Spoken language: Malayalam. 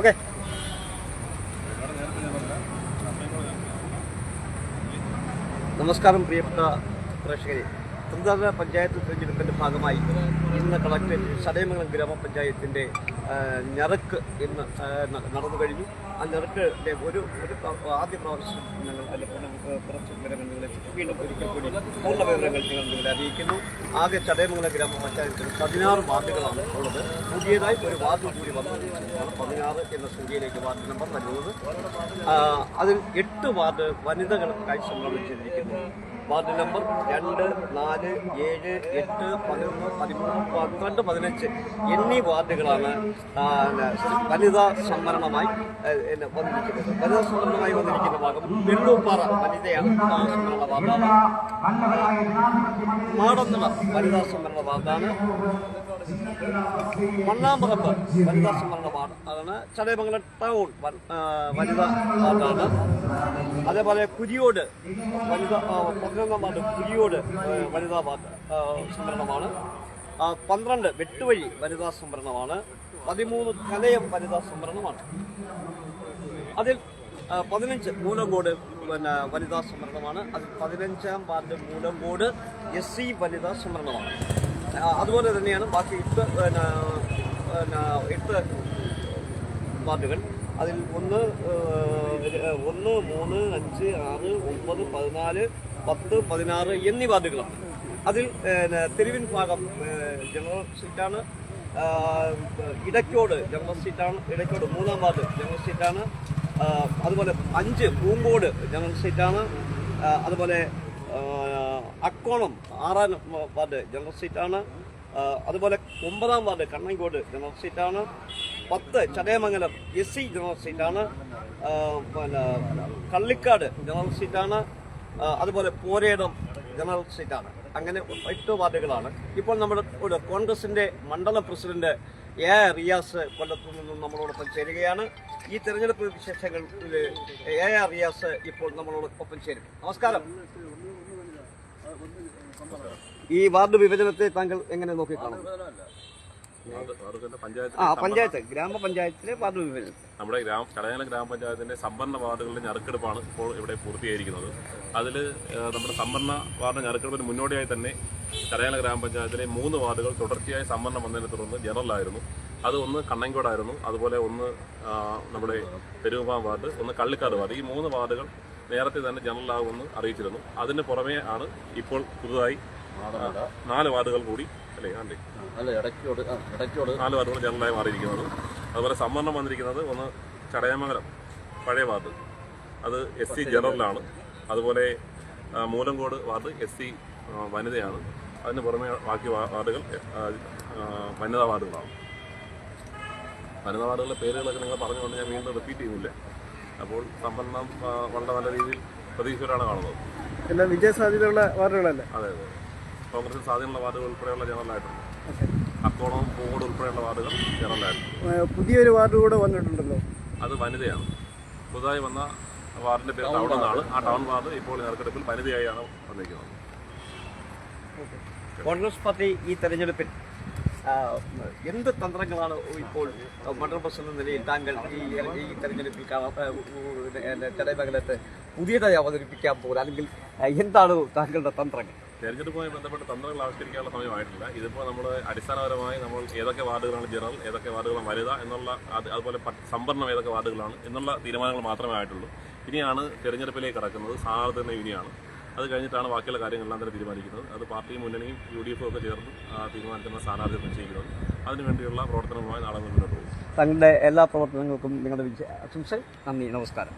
ഓക്കെ. നമസ്കാരം പ്രിയപ്പെട്ട പ്രേക്ഷകരെ. ത്രിതല പഞ്ചായത്ത് തിരഞ്ഞെടുപ്പിന്റെ ഭാഗമായി ഇന്ന് കളക്ടറേറ്റ് ചടയമംഗലം ഗ്രാമപഞ്ചായത്തിന്റെ ഞറുക്ക് ഇന്ന് നടന്നു കഴിഞ്ഞു. ആ ഞറുക്കിന്റെ ഒരു ഒരു ആദ്യ പ്രാവശ്യം ഞങ്ങൾ കുറച്ച് വിവരങ്ങൾ നിങ്ങളെ വീണ്ടും ഒരിക്കൽ കൂടി പൂർണ വിവരങ്ങൾ ഞങ്ങൾ നിങ്ങളെ അറിയിക്കുന്നു. ആകെ ചടയമംഗലം ഗ്രാമപഞ്ചായത്തിൽ പതിനാറ് വാർഡുകളാണ് ഉള്ളത്. പുതിയതായി ഒരു വാർഡ് കൂടി വന്നു. പതിനാറ് എന്ന സംഖ്യയിലേക്ക് വാർഡ് നമ്പർ നൽകുന്നത്. അതിൽ എട്ട് വാർഡ് വനിതകൾ വനിതകൾക്കായി സംരംഭിച്ചിരിക്കുന്നു വാർഡ് നമ്പർ രണ്ട് നാല് ഏഴ് എട്ട് പതിനൊന്ന് പതിമൂന്ന് പന്ത്രണ്ട് പതിനഞ്ച് എന്നീ വാർഡുകളാണ് വനിതാ സംവരണമായി വന്നിരിക്കുന്നത്. വനിതാ സംവരണമായി വന്നിരിക്കുന്ന ഭാഗം വെള്ളൂപ്പാറ വനിതയാണ് സംവരണ വാർഡാണ്. മാടന്നള വനിതാ സംവരണ വാർഡാണ്. മണ്ണാമ്പറമ്പ് വനിതാ സംവരണ വാർഡ് ചടയമംഗല ടൗൺ വനിതാണ് അതേപോലെ കുരിയോട് വനിതാ പതിനൊന്നാം വാർഡ് കുരിയോട് വനിതാ വാർഡ് സംവരണമാണ്. പന്ത്രണ്ട് വെട്ടുവഴി വനിതാ സംവരണമാണ്. പതിമൂന്ന് കലയം വനിതാ സംവരണമാണ്. അതിൽ പതിനഞ്ച് മൂലങ്കോട് പിന്നെ വനിതാ സംവരണമാണ്. അതിൽ പതിനഞ്ചാം വാർഡ് മൂലങ്കോട് എസ് സി വനിതാ സംവരണമാണ്. അതുപോലെ തന്നെയാണ് ബാക്കി എട്ട് എട്ട് വാർഡുകൾ. അതിൽ ഒന്ന് ഒന്ന് മൂന്ന് അഞ്ച് ആറ് ഒമ്പത് പതിനാല് പത്ത് പതിനാറ് എന്നീ വാർഡുകളാണ്. അതിൽ തെരുവിൻ ഭാഗം ജനറൽ സീറ്റാണ് ഇടയ്ക്കോട് ജനറൽ സീറ്റാണ് ഇടയ്ക്കോട് മൂന്നാം വാർഡ് ജനറൽ സീറ്റാണ് അതുപോലെ അഞ്ച് പൂങ്കോട് ജനറൽ സീറ്റാണ് അതുപോലെ അക്കോണം ആറാം വാർഡ് ജനറൽ സീറ്റാണ്. അതുപോലെ ഒമ്പതാം വാർഡ് കണ്ണങ്കോട് ജനറൽ സീറ്റാണ്. പത്ത് ചടയമംഗലം എസ് സി ജനറൽ സീറ്റാണ്. പിന്നെ കള്ളിക്കാട് ജനറൽ സീറ്റാണ്. അതുപോലെ പോരേടം ജനറൽ സീറ്റാണ്. അങ്ങനെ എട്ട് വാർഡുകളാണ്. ഇപ്പോൾ നമ്മുടെ ഒരു കോൺഗ്രസിന്റെ മണ്ഡലം പ്രസിഡന്റ് എ റിയാസ് കൊല്ലത്തു നിന്നും നമ്മളോടൊപ്പം ചേരുകയാണ്. ഈ തെരഞ്ഞെടുപ്പ് വിശേഷങ്ങളിൽ എ ആർ റിയാസ് ഇപ്പോൾ നമ്മളോടൊപ്പം ചേരും. നമസ്കാരം. ഈ വാർഡ് വിഭജനത്തെ താങ്കൾ എങ്ങനെ നോക്കി കാണും ആ പഞ്ചായത്ത് ഗ്രാമപഞ്ചായത്തിലെ വാർഡ് വിഭജനം. നമ്മുടെ ഗ്രാമ കടയല ഗ്രാമപഞ്ചായത്തിന്റെ സംവരണ വാർഡുകളുടെ ഞറുക്കെടുപ്പാണ് ഇപ്പോൾ ഇവിടെ പൂർത്തീകരിക്കുന്നത്. അതിൽ നമ്മുടെ സംവരണ വാർഡ് ഞറുക്കെടുപ്പിന് മുന്നോടിയായി തന്നെ കടയല ഗ്രാമപഞ്ചായത്തിലെ മൂന്ന് വാർഡുകൾ തുടർച്ചയായി സംവരണം വന്നതിനെ തുടർന്ന് ജനറലായിരുന്നു. അത് ഒന്ന് കണ്ണങ്കോടായിരുന്നു. അതുപോലെ ഒന്ന് നമ്മുടെ പെരുമാ വാർഡ് ഒന്ന് കള്ളിക്കാട് വാർഡ്. ഈ മൂന്ന് വാർഡുകൾ നേരത്തെ തന്നെ ജനറലാകുമെന്ന് അറിയിച്ചിരുന്നു. അതിന് പുറമേ ആണ് ഇപ്പോൾ പുതുതായി നാല് വാർഡുകൾ. കൂടി അല്ലേ അല്ല നാല് വാർഡുകൾ ജനറലായി മാറിയിരിക്കുന്നത്. അതുപോലെ സംവരണം വന്നിരിക്കുന്നത് ഒന്ന് ചടയമംഗലം പഴയ വാർഡ്. അത് എസ് സി ജനറലാണ്. അതുപോലെ മൂലങ്കോട് വാർഡ് എസ് സി വനിതയാണ്. അതിന് പുറമെ ബാക്കി വാർഡുകൾ വനിതാ വാർഡുകളാണ്. വനിതാ വാർഡുകളുടെ പേരുകളൊക്കെ നിങ്ങൾ പറഞ്ഞുകൊണ്ട് ഞാൻ വീണ്ടും റിപ്പീറ്റ് ചെയ്യുന്നില്ല. അപ്പോൾ സംഭരണം വളരെ നല്ല രീതിയിൽ പ്രതീക്ഷയോടാണ് കാണുന്നത്. പിന്നെ വിജയ സാധ്യതയുള്ള വാർഡുകളല്ലേ? അതെ അതെ. കോൺഗ്രസിന് സാധ്യതയുള്ള വാർഡുകൾ ഉൾപ്പെടെയുള്ള ജനറലായിട്ടുണ്ട്. അക്കോണം ബോർഡ് ഉൾപ്പെടെയുള്ള വാർഡുകൾ ജനറലായിട്ടുണ്ട്. പുതിയൊരു വാർഡ് കൂടെ വന്നിട്ടുണ്ടല്ലോ. അത് വനിതയാണ്. പുതുതായി വന്ന വാർഡിന്റെ പേര് ടൗൺ എന്നാണ്. ആ ടൗൺ വാർഡ് ഇപ്പോൾ നറുക്കെടുപ്പിൽ വനിതയായാണ് വന്നിരിക്കുന്നത്. കോൺഗ്രസ് പാർട്ടി ഈ തെരഞ്ഞെടുപ്പിൽ എന്ത് തന്ത്രങ്ങളാണ് ഇപ്പോൾ മണ്ഡലം എന്ന നിലയിൽ താങ്കൾ ഈ ഈ തെരഞ്ഞെടുപ്പിൽ ചടയമംഗലത്ത് പുതിയതായി അവതരിപ്പിക്കാൻ പോകുന്നത്? അല്ലെങ്കിൽ എന്താണ് താങ്കളുടെ തന്ത്രങ്ങൾ? തെരഞ്ഞെടുപ്പുമായി ബന്ധപ്പെട്ട് തന്ത്രങ്ങൾ ആവിഷ്കരിക്കാനുള്ള സമയമായിട്ടില്ല. ഇതിപ്പോൾ നമ്മൾ അടിസ്ഥാനപരമായി നമ്മൾ ഏതൊക്കെ വാർഡുകളാണ് ജനറൽ ഏതൊക്കെ വാർഡുകളാണ് വനിത എന്നുള്ള അത് അതുപോലെ സംവരണം ഏതൊക്കെ വാർഡുകളാണ് എന്നുള്ള തീരുമാനങ്ങൾ മാത്രമേ ആയിട്ടുള്ളൂ. ഇനിയാണ് തെരഞ്ഞെടുപ്പിലേക്ക് കടക്കുന്നത്. സ്ഥാനാർത്ഥി ഇനിയാണ്. അത് കഴിഞ്ഞിട്ടാണ് ബാക്കിയുള്ള കാര്യങ്ങളെല്ലാം തന്നെ തീരുമാനിക്കുന്നത്. അത് പാർട്ടിയും മുന്നണിയും യു ഡി എഫും ഒക്കെ ചേർന്ന് ആ തീരുമാനിക്കുന്ന സ്ഥാനാർത്ഥി നിശ്ചയിക്കുന്നത് അതിനുവേണ്ടിയുള്ള പ്രവർത്തനങ്ങളുമായി നാളെ മുന്നോട്ട് പോകും. തങ്ങളുടെ എല്ലാ പ്രവർത്തനങ്ങൾക്കും നിങ്ങളുടെ വിജയ ആശംസ. നന്ദി. നമസ്കാരം.